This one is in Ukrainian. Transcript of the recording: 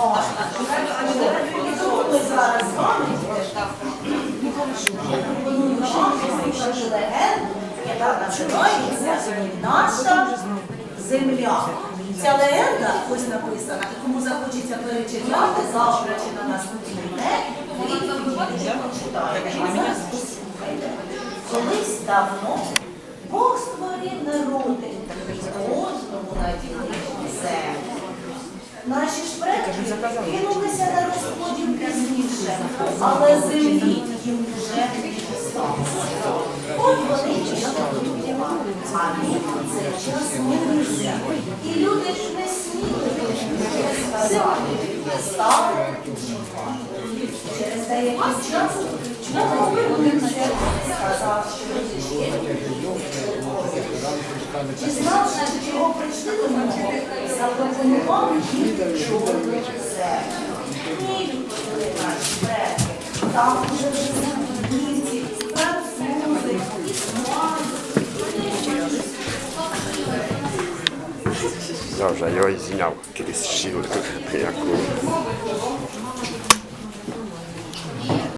Ми зараз з вами яка називається Наша земля. Ця легенда ось написана, і кому захочеться перечитати завтра чи на наступний день, ви прочитаєте. Колись давно Бог створив народи, і кожному наділив землю. Наші ж кинулися на розподіл пізніше, але землі їм вже не дісталося. От вони пішли а він час молився. І люди не сміли сказати, стали. Через деякий час виявився сказав, що є до запропонував їм землю. Там уже жили німці, французи, іспанці. Dobrze, ja zняв крізь щілку, яку